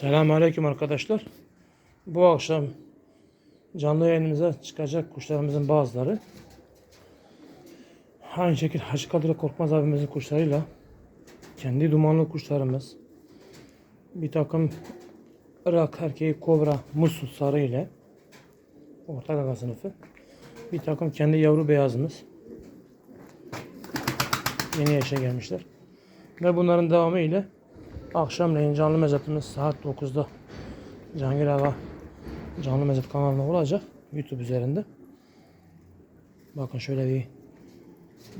Selamünaleyküm arkadaşlar. Bu akşam canlı yayınımıza çıkacak kuşlarımızın bazıları. Aynı şekilde Hacı Kadir Korkmaz abimizin kuşlarıyla kendi dumanlı kuşlarımız bir takım Irak erkeği kobra musul sarı ile orta gaga sınıfı bir takım kendi yavru beyazımız yeni yaşa gelmişler. Ve bunların devamı ile akşamleyin canlı mezatımız saat 9'da Cangir Ağa canlı mezat kanalında olacak. YouTube üzerinde. Bakın şöyle bir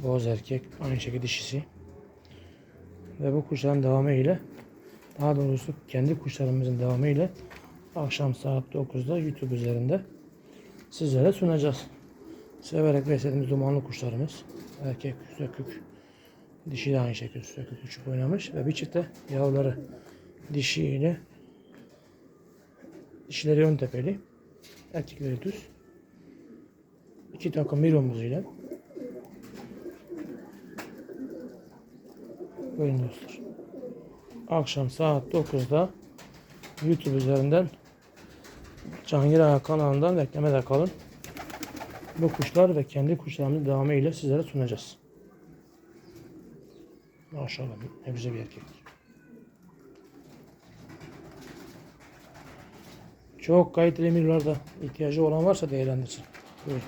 boz erkek. Aynı şekilde dişisi. Ve bu kuşların devamı ile daha doğrusu kendi kuşlarımızın devamı ile akşam saat 9'da YouTube üzerinde sizlere sunacağız. Severek beslediğimiz dumanlı kuşlarımız. Erkek, sökük, Dişi de aynı şekilde sökük küçük oynamış ve bir çift de yavruları dişi ile dişileri ön tepeli erkekleri düz iki takım bir omuz ile Buyurun dostlar. Akşam saat 9'da YouTube üzerinden Cangir Ağa kanalından beklemede kalın. Bu kuşlar ve kendi kuşlarımızın devamı ile sizlere sunacağız. Maşallah ne güzel bir erkek. Çok kayıtlı emirlerde ihtiyacı olan varsa değerlendirsin. Buyurun.